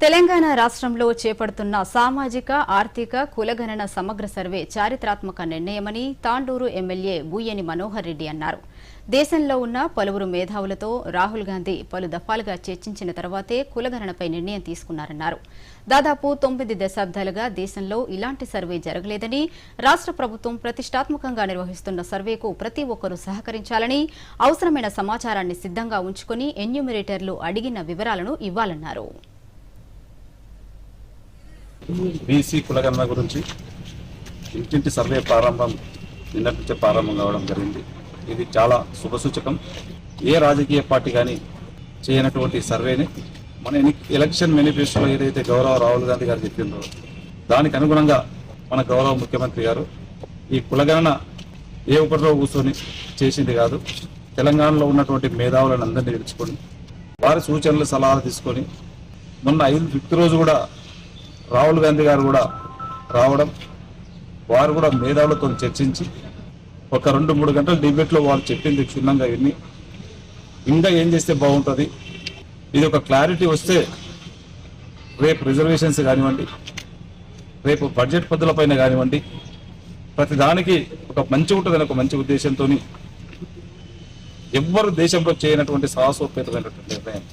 తెలంగాణ రాష్ట్రంలో చేపడుతున్న సామాజిక ఆర్థిక కులగణన సమగ్ర సర్వే చారిత్రాత్మక నిర్ణయమని తాండూరు ఎమ్మెల్యే బూయని మనోహర్ రెడ్డి అన్నారు. దేశంలో ఉన్న పలువురు మేధావులతో రాహుల్ గాంధీ పలు దఫాలుగా చర్చించిన తర్వాతే కులగణనపై నిర్ణయం తీసుకున్నారన్నారు. దాదాపు తొమ్మిది దశాబ్దాలుగా దేశంలో ఇలాంటి సర్వే జరగలేదని రాష్ట్ర ప్రభుత్వం ప్రతిష్టాత్మకంగా నిర్వహిస్తున్న సర్వేకు ప్రతి ఒక్కరూ సహకరించాలని అవసరమైన సమాచారాన్ని సిద్ధంగా ఉంచుకుని ఎన్యూమిరేటర్లు అడిగిన వివరాలను ఇవ్వాలన్నారు. బీసీ కులగణన గురించి ఇంటింటి సర్వే ప్రారంభం నిన్నటి నుంచే ప్రారంభం కావడం జరిగింది. ఇది చాలా శుభసూచకం. ఏ రాజకీయ పార్టీ కానీ చేయనటువంటి సర్వేని మన ఎలక్షన్ మేనిఫెస్టోలో ఏదైతే గౌరవ రాహుల్ గాంధీ గారు చెప్పిందో దానికి అనుగుణంగా మన గౌరవ ముఖ్యమంత్రి గారు ఈ కులగణన ఏ ఒకరిలో కూర్చొని చేసింది కాదు. తెలంగాణలో ఉన్నటువంటి మేధావులను అందరినీ పిలుచుకొని వారి సూచనలు సలహాలు తీసుకొని మొన్న ఐదు ఫిఫ్త్ రోజు కూడా రాహుల్ గాంధీ గారు కూడా రావడం వారు కూడా మేధావులతో చర్చించి ఒక రెండు మూడు గంటల డిబేట్లో వాళ్ళు చెప్పింది క్షుణ్ణంగా విని ఇంకా ఏం చేస్తే బాగుంటుంది? ఇది ఒక క్లారిటీ వస్తే రేపు రిజర్వేషన్స్ కానివ్వండి రేపు బడ్జెట్ పద్ధతులపైన కానివ్వండి ప్రతిదానికి ఒక మంచి ఉంటుందని ఒక మంచి ఉద్దేశంతో ఎవ్వరు దేశంలో చేయనటువంటి సాహసోపేతమైనటువంటి నిర్ణయం.